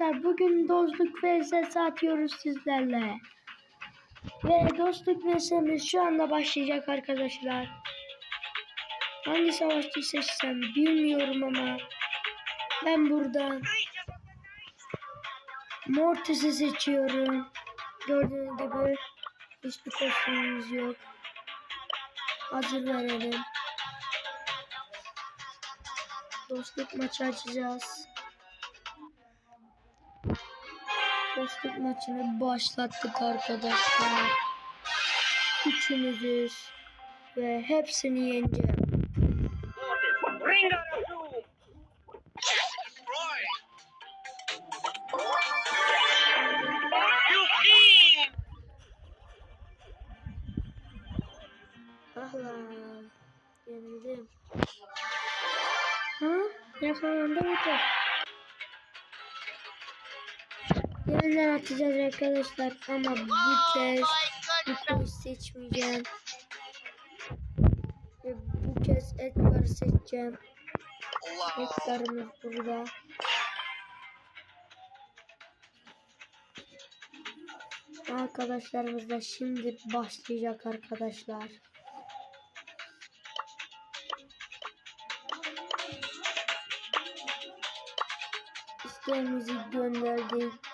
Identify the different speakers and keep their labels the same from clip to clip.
Speaker 1: Arkadaşlar bugün dostluk vs atıyoruz sizlerle. Ve dostluk vs'miz şu anda başlayacak arkadaşlar. Hangi savaşçı seçsem bilmiyorum ama ben buradan Mortis'i seçiyorum. Gördüğünüz gibi hiçbir kostümümüz yok. Hazır verelim. Dostluk maçı açacağız. Dostluk maçını başlattık arkadaşlar. Üçümüzüz. Ve hepsini yeneceğim. Ah lan. Yenildim. Ha? Yakalandı mı Yeniden atacağız arkadaşlar ama bu kez bu koyu seçmeyeceğim. Ve bu kez Edgar'ı seçeceğim. Edgar'ımız burada. Arkadaşlarımız da şimdi başlayacak arkadaşlar. İsteğimizi gönderdik.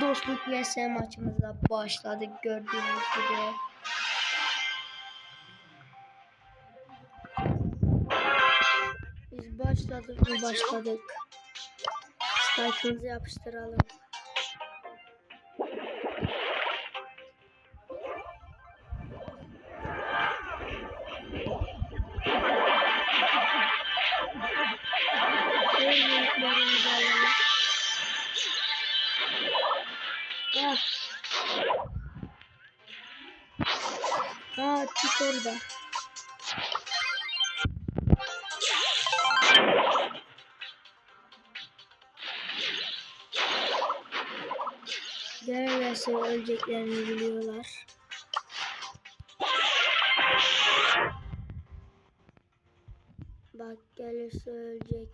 Speaker 1: Dostluk vs maçımıza başladık gördüğünüz gibi. Biz başladık mı başladık. Spike'ımızı yapıştıralım. Şöyle yüklerimizi. Ah. Aa çık orada. Gelirlerse öleceklerini biliyorlar. Bak gelirse ölecek.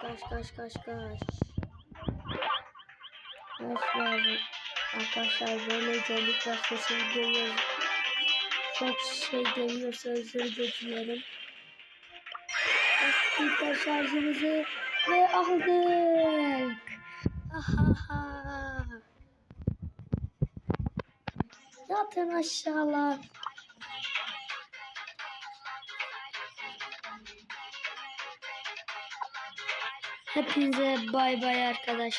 Speaker 1: Kaç kaç kaç kaç kaç. Lazım. Arkadaşlar böyle özellikler sesini görüyoruz. Çok şey geliyorsa özür dilerim. Aslında şarjımızı ve aldık. Ahaha. Yatın aşağılar. Hepinize bay bay arkadaşlar.